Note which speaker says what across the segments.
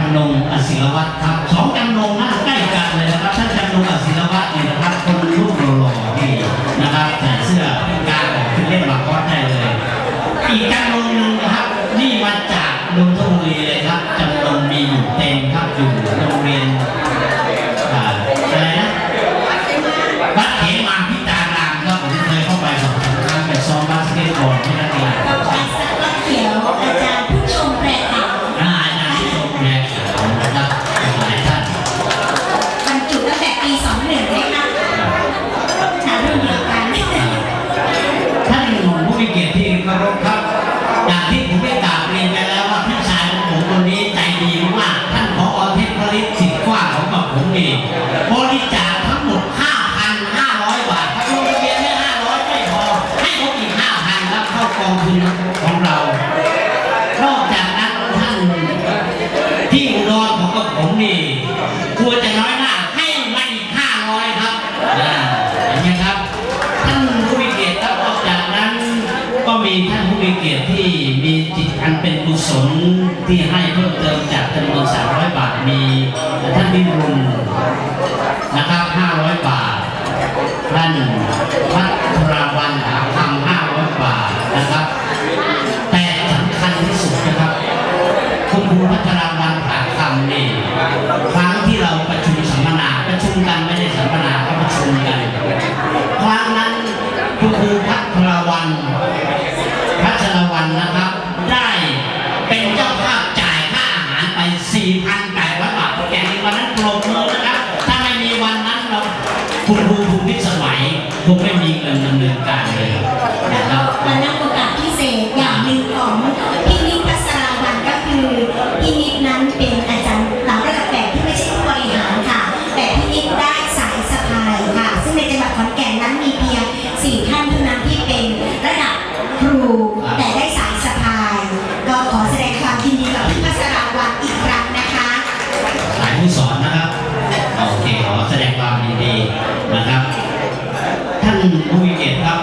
Speaker 1: ำนงอศิรวัตรครับสองจำนงน้าใกล้กันเลยนะครับท่านจำนงอศิรวัตรเนี่ยนะครับคนรูปหล่อๆนี่นะครับใส่เสื้อกาออกขึ้นเล่นมาคอสได้เลย อีกจำนงหนึ่งนะครับนี่มาจากนนทบุรีเลยครับจำนงมีอยู่เต็มครับอยู่โรงเรียนอะไรนะวัดเขมาพิตารามครับผมเคยเข้าไปสองสามครั้งไปซ้อมบาสเกตบอลที่นักเรียน
Speaker 2: อง
Speaker 1: ทุนของเรา นอกจากนั้นท่านที่อุดรของกับผมนี่กลัวจะน้อยหน้าให้มาอีกห้าร้อยครับอย่าเห็นไหมครับ ท่านผู้มีเกียรติครับนอกจากนั้นก็มีท่านผู้มีเกียรติที่มีจิตอันเป็นกุศลที่ให้เพิ่มเติมจากจำนวน300บาทมีท่านวิรุณนะครับ500บาทท่าน นะครับ แต่สำคัญที่สุดนะครับ คุณครูพัฒนาวันผาคำนี่ครั้งที่เราประชุมสัมมนาประชุมกันไม่ได้สัมมนาก็ประชุมกันครั้งนั้นคุณครูพัฒนาวันพัฒนาวันนะครับ ได้เป็นเจ้าภาพจ่ายค่าอาหารไป4,800บาทแกในวันนั้นปรบมือนะครับถ้าไม่มีวันนั้นเราคุณครู นะครับ
Speaker 2: ท่านผู้มีเกียรติครับ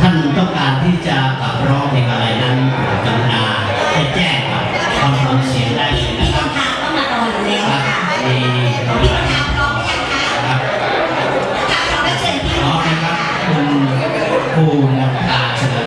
Speaker 2: ท่านต้องการที่จะขับร้องเพลงอะไรนั้นกรุาให้แจ้งค
Speaker 1: รับความเสียงได้